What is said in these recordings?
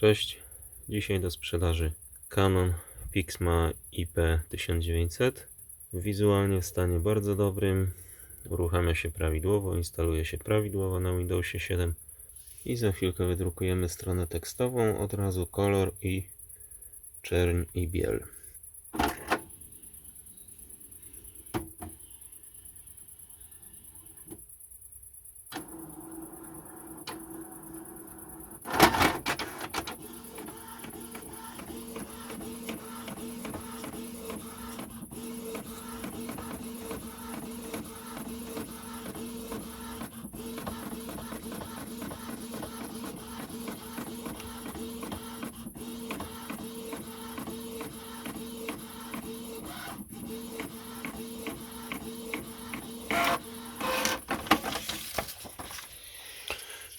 Cześć, dzisiaj do sprzedaży Canon Pixma IP1900. Wizualnie w stanie bardzo dobrym, uruchamia się prawidłowo, instaluje się prawidłowo na Windowsie 7 i za chwilkę wydrukujemy stronę tekstową, od razu kolor i czerń i biel.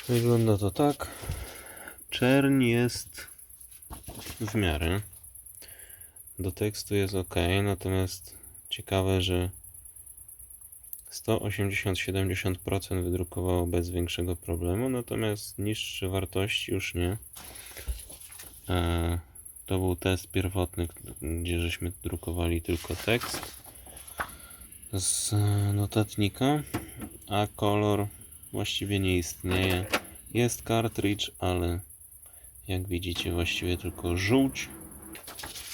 Wygląda to tak. Czerń jest w miarę. Do tekstu jest ok, natomiast ciekawe, że 180-70% wydrukowało bez większego problemu, natomiast niższe wartości już nie. E, To był test pierwotny, gdzie żeśmy drukowali tylko tekst z notatnika, a kolor właściwie nie istnieje. Jest cartridge, ale jak widzicie właściwie tylko żółć.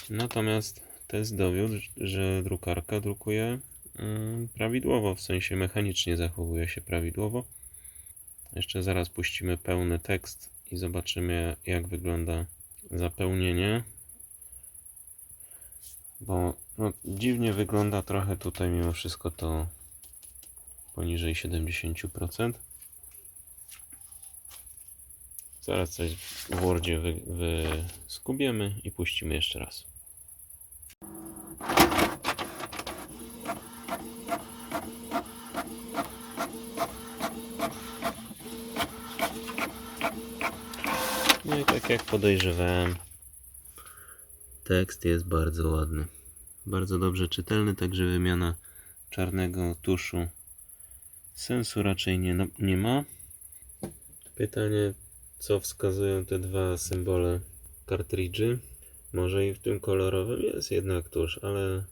Natomiast test dowiódł, że drukarka drukuje mm, prawidłowo, w sensie mechanicznie zachowuje się prawidłowo. Jeszcze zaraz puścimy pełny tekst i zobaczymy jak wygląda zapełnienie. Bo no, dziwnie wygląda trochę tutaj mimo wszystko to poniżej 70%. Zaraz coś w Wordzie wy, wyskubiemy i puścimy jeszcze raz. No i tak jak podejrzewałem, tekst jest bardzo ładny. Bardzo dobrze czytelny, także wymiana czarnego tuszu sensu raczej nie, nie ma. Pytanie, co wskazują te dwa symbole kartridży. Może i w tym kolorowym jest jednak tusz, ale,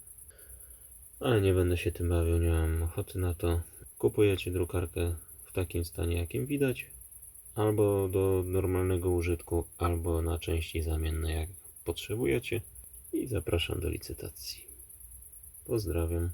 ale nie będę się tym bawił, nie mam ochoty na to. Kupujecie drukarkę w takim stanie, jakim widać, albo do normalnego użytku, albo na części zamienne, jak potrzebujecie. I zapraszam do licytacji. Pozdrawiam.